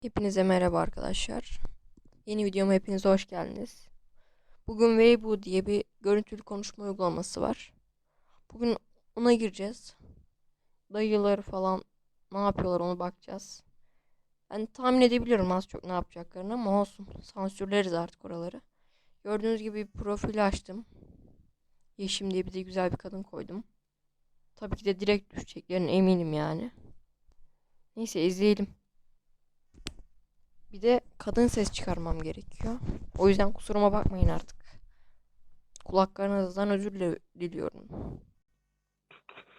Hepinize merhaba arkadaşlar. Yeni videoma hepiniz hoş geldiniz. Bugün Weibo diye bir görüntülü konuşma uygulaması var. Bugün ona gireceğiz. Dayıları falan ne yapıyorlar ona bakacağız. Ben tahmin edebiliyorum az çok ne yapacaklarını ama olsun. Sansürleriz artık oraları. Gördüğünüz gibi bir profil açtım. Yeşim diye bir de güzel bir kadın koydum. Tabii ki de direkt düşeceklerine eminim yani. Neyse izleyelim. Bir de kadın ses çıkarmam gerekiyor. O yüzden kusuruma bakmayın artık. Kulaklarınızdan özür diliyorum.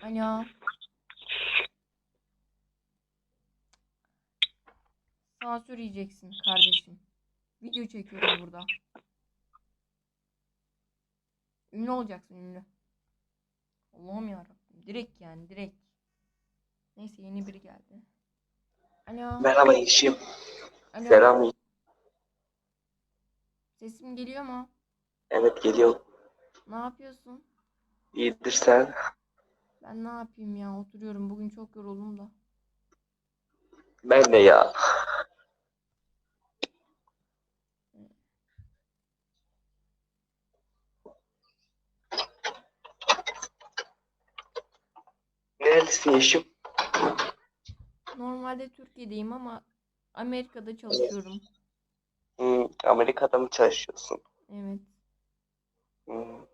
Alo. Sansür yiyeceksin kardeşim. Video çekiyorum burada. Ünlü olacaksın ünlü. Allah'ım yarabbim. Direkt yani direkt. Neyse yeni biri geldi. Alo. Merhaba Yeşim. Alo. Selam. Sesim geliyor mu? Evet geliyor. Ne yapıyorsun? İyidir sen. Ben ne yapayım ya? Oturuyorum. Bugün çok yoruldum da. Ben de ya. Nerelisin Yeşim? Normalde Türkiye'deyim ama Amerika'da çalışıyorum. Hmm, Amerika'da mı çalışıyorsun? Evet. Hmm.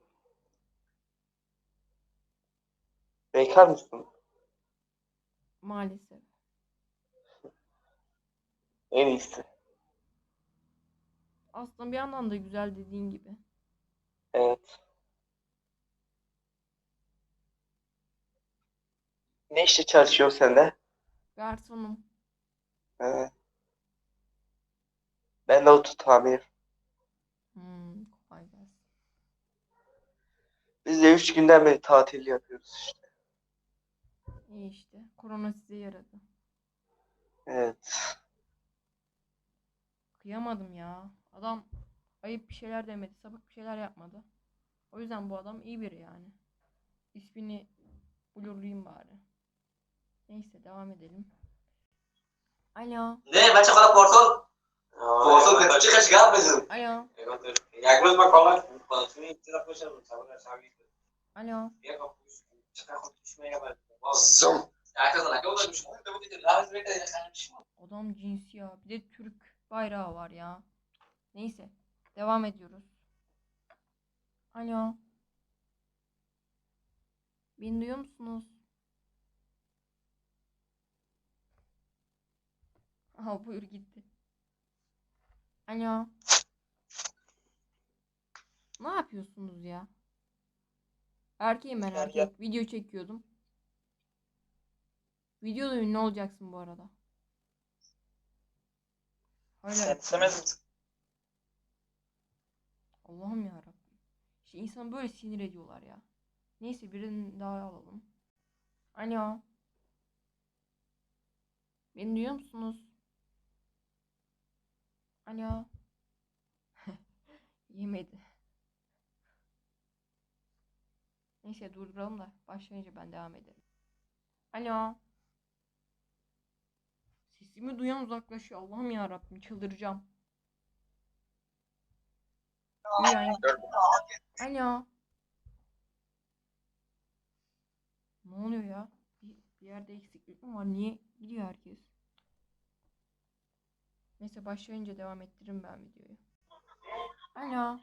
Bekar mısın? Maalesef. En iyisi. Aslında bir yandan da güzel dediğin gibi. Evet. Ne işte çalışıyorsun sen de? Garsonum. He. Ben de oto tamir. Hmm, kolay gelsin. Biz de üç günden beri tatil yapıyoruz işte. İyi işte. Korona size yaradı. Evet. Kıyamadım ya. Adam ayıp bir şeyler demedi. Sapık bir şeyler yapmadı. O yüzden bu adam iyi biri yani. İsmini blurlayayım bari. Neyse devam edelim. Alo. Ne, faccio con la che ci casca preso. Alo. Jak rozma kola, quando tu inizi la cosa non sa cosa sabi. Alo. Ya kapış. Çıkar konuşmaya bak. Bir de kardeşim. Adam cinsi ya. Bir de Türk bayrağı var ya. Neyse. Devam ediyoruz. Alo. Beni duyuyor musunuz? Aha buyur gitti. Alo. Ne yapıyorsunuz ya? Erkeğim ben Gel, erkek. Video çekiyordum. Videoda ünlü olacaksın bu arada. Hala? Allah'ım ya Rabbim. İşte insan böyle sinir ediyorlar ya. Neyse birini daha alalım. Alo. Beni duyuyor musunuz? Alo. Yemedi. Neyse durduralım da başlayınca ben devam ederim. Alo. Sesimi duyan uzaklaşıyor. Allah'ım ya Rabbim çıldıracağım. Yani. Alo. Ne oluyor ya? Bir, bir yerde eksiklik mi var? Niye gidiyor herkes? Neyse başlayınca devam ettiririm ben videoyu. Alo.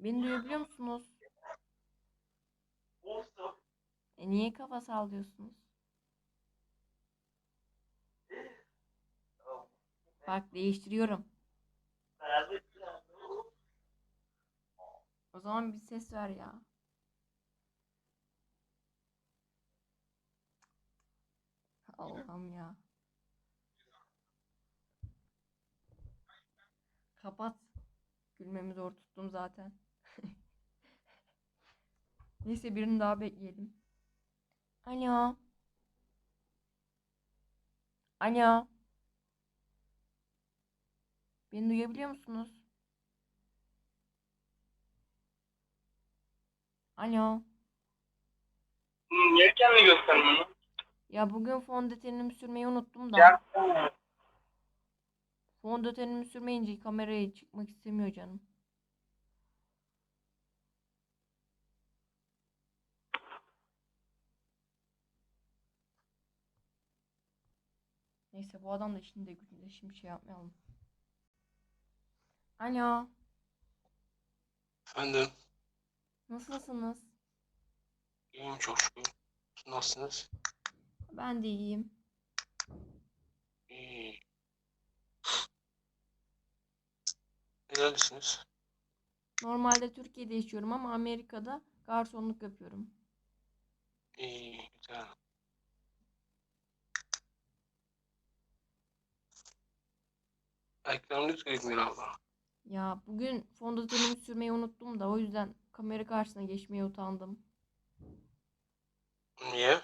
Beni duyabiliyor musunuz? E niye kafa sallıyorsunuz? Bak değiştiriyorum. O zaman bir ses ver ya. Allah'ım ya. Kapat. Gülmemi zor tuttum zaten. Neyse birini daha bekleyelim. Alo. Alo. Beni duyabiliyor musunuz? Alo. Niye kendini göstermiyorsun? Ya bugün fondötenimi sürmeyi unuttum da. Gel. Fondötenimi sürmeyince kameraya çıkmak istemiyor canım. Neyse bu adam da şimdi gücünde şimdi şey yapmayalım. Alo, Efendim. nasılsınız? İyiyim çok şükür. Nasılsınız? Ben de iyiyim. İyi. Nerelisiniz? Normalde Türkiye'de yaşıyorum ama Amerika'da garsonluk yapıyorum. İyi. Güzel. Ekranınız gözükmüyor abla. Ya bugün fondötenimi sürmeyi unuttum da o yüzden kamera karşısına geçmeye utandım. Niye?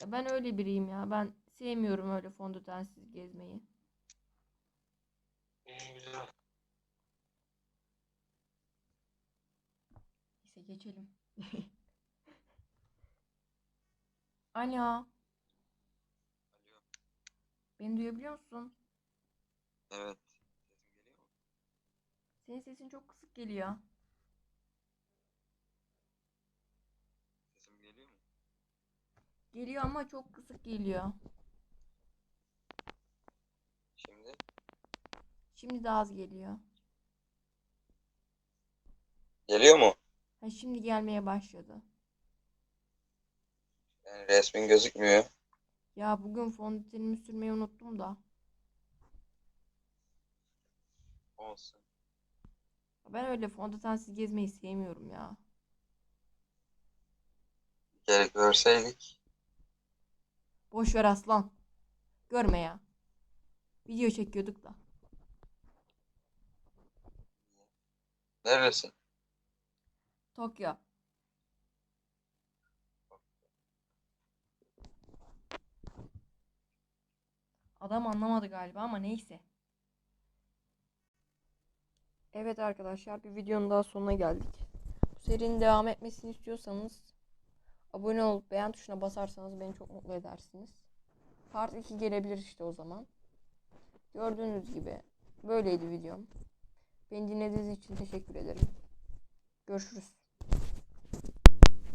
Ya ben öyle biriyim ya. Ben sevmiyorum öyle fondötensiz gezmeyi. İyi güzel. Neyse geçelim. Alo. Alo. Beni duyabiliyor musun? Evet. Sesim geliyor mu? Senin sesin çok kısık geliyor. Sesim geliyor mu? Geliyor ama çok kısık geliyor. Şimdi Şimdi de az geliyor. geliyor mu? Ha şimdi gelmeye başladı. Yani resmin gözükmüyor. Ya bugün fondötenimi sürmeyi unuttum da. Olsun. Ben öyle fondötensiz gezmeyi sevmiyorum ya. Kere görseydik. Boş ver aslan. Görme ya. Video çekiyorduk da. Neredesin? Tokyo. Adam anlamadı galiba ama neyse. Evet arkadaşlar bir videonun daha sonuna geldik. Bu serinin devam etmesini istiyorsanız abone olup beğen tuşuna basarsanız beni çok mutlu edersiniz. Part 2 gelebilir işte o zaman. Gördüğünüz gibi böyleydi videom. Beni dinlediğiniz için teşekkür ederim. Görüşürüz.